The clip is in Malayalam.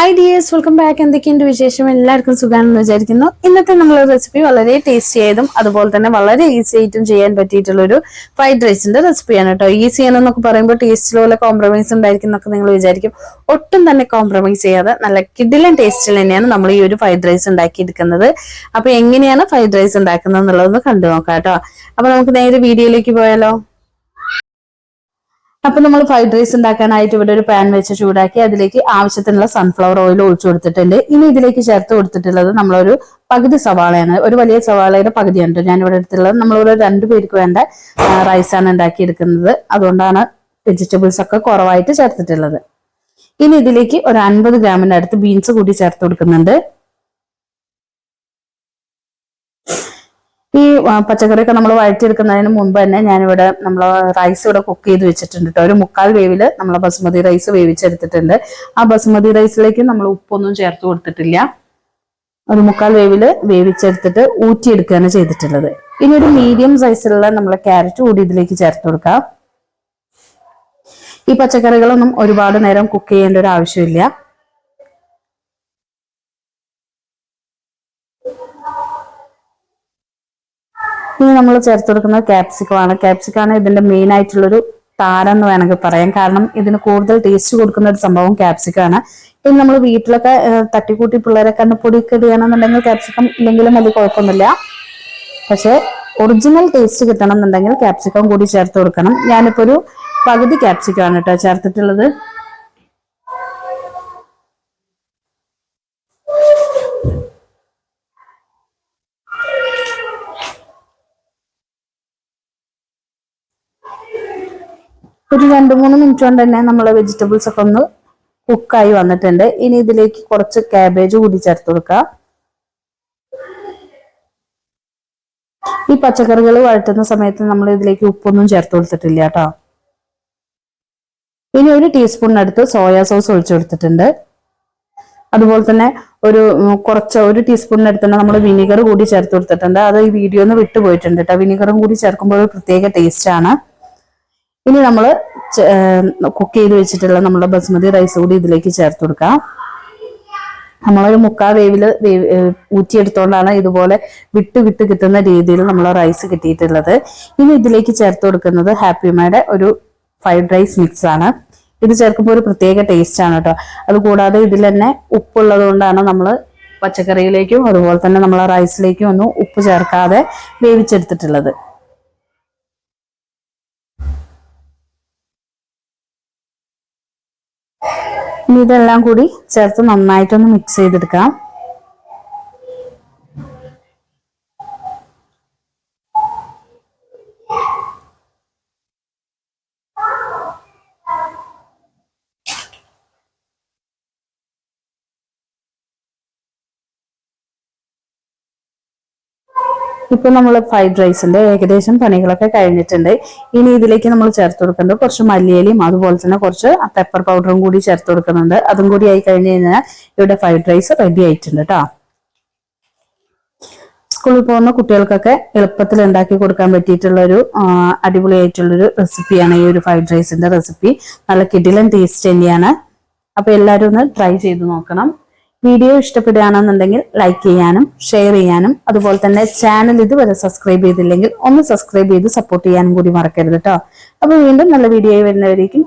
ഹായ് ഡിയേഴ്സ് വെൽക്കം ബാക്ക് എന്തൊക്കെയുണ്ട് വിശേഷം? എല്ലാവർക്കും സുഖമാണെന്ന് വിചാരിക്കുന്നു. ഇന്നത്തെ നമ്മളെ റെസിപ്പി വളരെ ടേസ്റ്റി ആയതും അതുപോലെ തന്നെ വളരെ ഈസി ആയിട്ടും ചെയ്യാൻ പറ്റിയിട്ടുള്ള ഒരു ഫ്രൈഡ് റൈസിന്റെ റെസിപ്പിയാണ് കേട്ടോ. ഈസി ആണെന്നൊക്കെ പറയുമ്പോൾ ടേസ്റ്റിൽ പോലെ കോംപ്രമൈസ് ഉണ്ടായിരിക്കും എന്നൊക്കെ നിങ്ങൾ വിചാരിക്കും. ഒട്ടും തന്നെ കോംപ്രമൈസ് ചെയ്യാതെ നല്ല കിഡിലൻ ടേസ്റ്റിൽ തന്നെയാണ് നമ്മൾ ഈ ഒരു ഫ്രൈഡ് റൈസ് ഉണ്ടാക്കിയെടുക്കുന്നത്. അപ്പൊ എങ്ങനെയാണ് ഫ്രൈഡ് റൈസ് ഉണ്ടാക്കുന്നത് എന്നുള്ളതൊന്ന് കണ്ടു നോക്കാം കേട്ടോ. അപ്പൊ നമുക്ക് നേരെ വീഡിയോയിലേക്ക് പോയാലോ? അപ്പൊ നമ്മൾ ഫ്രൈഡ് റൈസ് ഉണ്ടാക്കാനായിട്ട് ഇവിടെ ഒരു പാൻ വെച്ച് ചൂടാക്കി അതിലേക്ക് ആവശ്യത്തിനുള്ള സൺഫ്ലവർ ഓയിൽ ഒഴിച്ചു കൊടുത്തിട്ടുണ്ട്. ഇനി ഇതിലേക്ക് ചേർത്ത് കൊടുത്തിട്ടുള്ളത് നമ്മളൊരു പകുതി സവാളയാണ്. ഒരു വലിയ സവാളയുടെ പകുതിയാണ് ഞാൻ ഇവിടെ എടുത്തുള്ളത് നമ്മളിവിടെ രണ്ടു പേർക്ക് വേണ്ട റൈസാണ് ഉണ്ടാക്കിയെടുക്കുന്നത്. അതുകൊണ്ടാണ് വെജിറ്റബിൾസ് ഒക്കെ കുറവായിട്ട് ചേർത്തിട്ടുള്ളത്. ഇനി ഇതിലേക്ക് ഒരു അൻപത് ഗ്രാമിന്റെ അടുത്ത് ബീൻസ് കൂടി ചേർത്ത് കൊടുക്കുന്നുണ്ട്. ഈ പച്ചക്കറിയൊക്കെ നമ്മൾ വഴറ്റിയെടുക്കുന്നതിന് മുമ്പ് തന്നെ ഞാനിവിടെ നമ്മൾ റൈസ് ഇവിടെ കുക്ക് ചെയ്ത് വെച്ചിട്ടുണ്ട് കേട്ടോ ഒരു മുക്കാൽ വേവിൽ നമ്മൾ ബസുമതി റൈസ് വേവിച്ചെടുത്തിട്ടുണ്ട്. ആ ബസുമതി റൈസിലേക്ക് നമ്മൾ ഉപ്പൊന്നും ചേർത്ത് കൊടുത്തിട്ടില്ല. ഒരു മുക്കാൽ വേവിൽ വേവിച്ചെടുത്തിട്ട് ഊറ്റിയെടുക്കുകയാണ് ചെയ്തിട്ടുള്ളത്. ഇനി ഒരു മീഡിയം സൈസിലുള്ള നമ്മളെ ക്യാരറ്റ് കൂടി ഇതിലേക്ക് ചേർത്ത് കൊടുക്കാം. ഈ പച്ചക്കറികളൊന്നും ഒരുപാട് നേരം കുക്ക് ചെയ്യേണ്ട ഒരു ആവശ്യമില്ല. ഇനി നമ്മൾ ചേർത്ത് കൊടുക്കുന്നത് ക്യാപ്സിക്കമാണ് കാപ്സിക്കാണ് ഇതിന്റെ മെയിൻ ആയിട്ടുള്ളൊരു താരം എന്ന് വേണമെങ്കിൽ പറയാം. കാരണം ഇതിന് കൂടുതൽ ടേസ്റ്റ് കൊടുക്കുന്ന ഒരു സംഭവം കാപ്സിക്കാണ് ഇനി നമ്മൾ വീട്ടിലൊക്കെ തട്ടിക്കൂട്ടി പിള്ളേരെ കണ്ണപ്പൊടിയൊക്കെ ഇടുകയാണെന്നുണ്ടെങ്കിൽ ക്യാപ്സിക്കം ഇല്ലെങ്കിലും വലിയ കുഴപ്പമൊന്നുമില്ല. പക്ഷെ ഒറിജിനൽ ടേസ്റ്റ് കിട്ടണം എന്നുണ്ടെങ്കിൽ ക്യാപ്സിക്കം കൂടി ചേർത്ത് കൊടുക്കണം. ഞാനിപ്പോ ഒരു പകുതി ക്യാപ്സിക്കം ആണ് കേട്ടോ ചേർത്തിട്ടുള്ളത്. ഒരു രണ്ട് മൂന്ന് മിനിറ്റ് കൊണ്ട് തന്നെ നമ്മൾ വെജിറ്റബിൾസ് ഒക്കെ ഒന്ന് കുക്കായി വന്നിട്ടുണ്ട്. ഇനി ഇതിലേക്ക് കുറച്ച് കാബേജ് കൂടി ചേർത്ത് കൊടുക്കാം. ഈ പച്ചക്കറികൾ വഴറ്റുന്ന സമയത്ത് നമ്മൾ ഇതിലേക്ക് ഉപ്പൊന്നും ചേർത്ത് കൊടുത്തിട്ടില്ല കേട്ടോ. ഇനി ഒരു ടീസ്പൂണിനടുത്ത് സോയാ സോസ് ഒഴിച്ചു കൊടുത്തിട്ടുണ്ട്. അതുപോലെ തന്നെ ഒരു കുറച്ച് ഒരു ടീസ്പൂണിനടുത്ത് തന്നെ നമ്മൾ വിനീഗർ കൂടി ചേർത്ത് കൊടുത്തിട്ടുണ്ട്. അത് ഈ വീഡിയോ ഒന്ന് വിട്ടുപോയിട്ടുണ്ട് കേട്ടോ. വിനീഗറും കൂടി ചേർക്കുമ്പോൾ ഒരു പ്രത്യേക ടേസ്റ്റ് ആണ്. ഇനി നമ്മൾ കുക്ക് ചെയ്ത് വെച്ചിട്ടുള്ള നമ്മുടെ ബസ്മതി റൈസ് കൂടി ഇതിലേക്ക് ചേർത്ത് കൊടുക്കാം. നമ്മളൊരു മുക്കാ വേവിൽ വേവ് ഊറ്റിയെടുത്തോണ്ടാണ് ഇതുപോലെ വിട്ട് വിട്ട് കിട്ടുന്ന രീതിയിൽ നമ്മൾ റൈസ് കിട്ടിയിട്ടുള്ളത്. ഇനി ഇതിലേക്ക് ചേർത്ത് കൊടുക്കുന്നത് ഹാപ്പിമയുടെ ഒരു ഫ്രൈഡ് റൈസ് മിക്സ് ആണ്. ഇത് ചേർക്കുമ്പോൾ ഒരു പ്രത്യേക ടേസ്റ്റ് ആണ് കേട്ടോ അതുകൂടാതെ ഇതിൽ തന്നെ ഉപ്പുള്ളത് കൊണ്ടാണ് നമ്മൾ പച്ചക്കറിയിലേക്കും അതുപോലെ തന്നെ നമ്മൾ റൈസിലേക്കും ഒന്നും ഉപ്പ് ചേർക്കാതെ വേവിച്ചെടുത്തിട്ടുള്ളത്. ഇനി ഇതെല്ലാം കൂടി ചേർത്ത് നന്നായിട്ടൊന്ന് മിക്സ് ചെയ്തെടുക്കാം ഇപ്പൊ നമ്മൾ ഫ്രൈഡ് റൈസിന്റെ ഏകദേശം പണികളൊക്കെ കഴിഞ്ഞിട്ടുണ്ട്. ഇനി ഇതിലേക്ക് നമ്മൾ ചേർത്ത് കൊടുക്കുന്നത് കുറച്ച് മല്ലിയലയും അതുപോലെ തന്നെ കുറച്ച് പെപ്പർ പൗഡറും കൂടി ചേർത്ത് കൊടുക്കുന്നുണ്ട്. അതും കൂടി ആയി കഴിഞ്ഞ് കഴിഞ്ഞാൽ ഇവിടെ ഫ്രൈഡ് റൈസ് റെഡി ആയിട്ടുണ്ട് കേട്ടോ സ്കൂളിൽ പോകുന്ന കുട്ടികൾക്കൊക്കെ എളുപ്പത്തിൽ ഉണ്ടാക്കി കൊടുക്കാൻ പറ്റിയിട്ടുള്ള ഒരു അടിപൊളിയായിട്ടുള്ളൊരു റെസിപ്പിയാണ് ഈ ഒരു ഫ്രൈഡ് റൈസിന്റെ റെസിപ്പി നല്ല കിടിലൻ ടേസ്റ്റ് തന്നെയാണ്. അപ്പൊ എല്ലാവരും ഒന്ന് ട്രൈ ചെയ്ത് നോക്കണം. വീഡിയോ ഇഷ്ടപ്പെടുകയാണെന്നുണ്ടെങ്കിൽ ലൈക്ക് ചെയ്യാനും ഷെയർ ചെയ്യാനും അതുപോലെ തന്നെ ചാനൽ ഇതുവരെ സബ്സ്ക്രൈബ് ചെയ്തില്ലെങ്കിൽ ഒന്ന് സബ്സ്ക്രൈബ് ചെയ്ത് സപ്പോർട്ട് ചെയ്യാനും കൂടി മറക്കരുത് കേട്ടോ അപ്പൊ വീണ്ടും നല്ല വീഡിയോ വരുന്നവരേക്കും